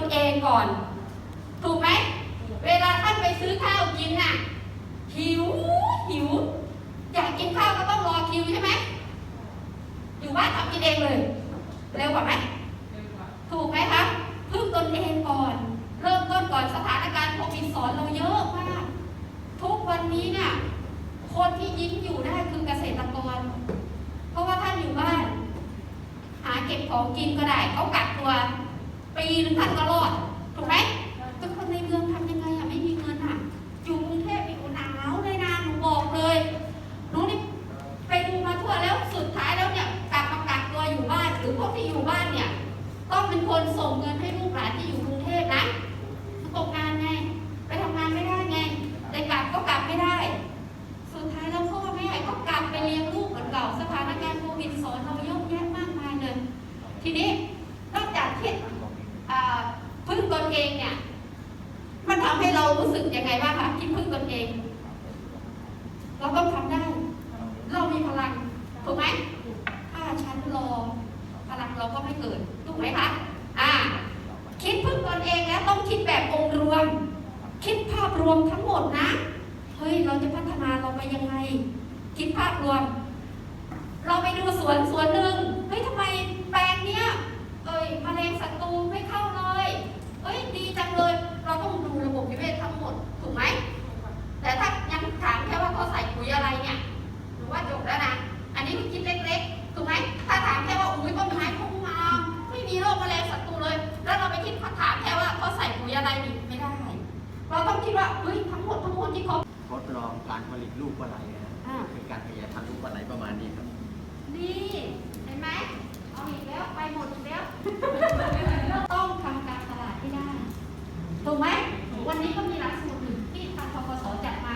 นเองก่อน ถูกไหม เวลาท่านไปซื้อข้าวกินน่ะ หิว หิว อยากกินข้าวก็ต้องรอคิวใช่ไหม อยู่บ้านทำกินเองเลย เร็วกว่าไหม ถูกไหมคะพึ่งตนเองก่อน เริ่มต้นก่อนสถานการณ์โควิดสอนเราเยอะมาก ทุกวันนี้เนี่ยคนที่ยิ้มอยู่ได้คือเกษตรกร เพราะว่าท่านอยู่บ้าน หาเก็บของกินก็ได้เขากักตัว ปีหนึงท่านก็รอด ถูกไหมแต่คนในเมืองทำยังไงอะไม่มีเงินอะอยู่กรุงเทพอีกหนาวเลยนะหนูบอกเลยหนูนี่ไปดูมาทั่วแล้วสุดท้ายแล้วเนี่ยกลับมากักตัวอยู่บ้านหรือพวกที่อยู่บ้านเนี่ยต้องเป็นคนส่งเงินให้ พึ่งตนเองเนี่ย มันทำให้เรารู้สึกยังไงบ้างคะที่พึ่งตนเอง เราต้องทำได้ เรามีพลังถูกไหมถ้าฉันรอพลังเราก็ไม่เกิดถูกไหมคะอ่า คิดพึ่งตนเองแล้วต้องคิดแบบองค์รวม คิดภาพรวมทั้งหมดนะเฮ้ยเราจะพัฒนาเราไปยังไง คิดภาพรวม เราไปดูสวนสวนหนึ่ง เราไปคิดถามแค่ว่าเขาใส่ปุ๋ยอะไรนี่ไม่ได้ เราต้องคิดว่าเฮ้ยทั้งหมดทั้งมวลที่เขาทดลองการผลิตลูกปลาไหลนะอ่า คือการขยายพันธุ์ลูกปลาไหลประมาณนี้ครับ นี่ เห็นไหมเอาอีกแล้วไปหมดอีกแล้ว ต้องทำการตลาดให้ได้ถูกไหมวันนี้ก็มีหลักสูตรหนึ่งที่ทางทกสจัดมา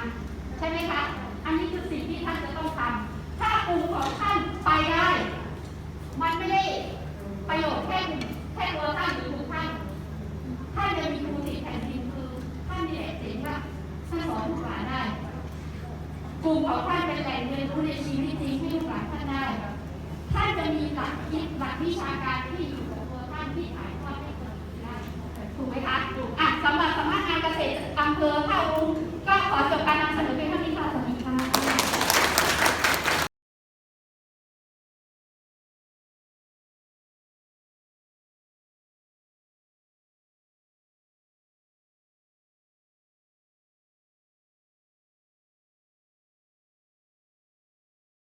ใช่ไหมคะ อันนี้คือสิ่งที่ท่านจะต้องทำถ้ากลุ่มของท่านไปได้ มันไม่ได้ประโยชน์แค่แค่ตัวท่านหรือทุกท่าน ท่านจะมีครูติดแผ่นดินคือท่านมีเอกสิทธิ์ว่าท่านสอนลูกหลานได้ กลุ่มของท่านเป็นแหล่งเรียนรู้ในชีวิตจริงให้ลูกหลานท่านได้ท่านจะมีหลักคิดหลักวิชาการที่อยู่ของตัวท่านที่ถ่ายทอดให้คนอื่นได้ถูกไหมคะถูกอะสำหรับสำนักงานเกษตรอำเภอท่าวุ้งก็ขอจบการนำเสนอเพียงเท่านี้ค่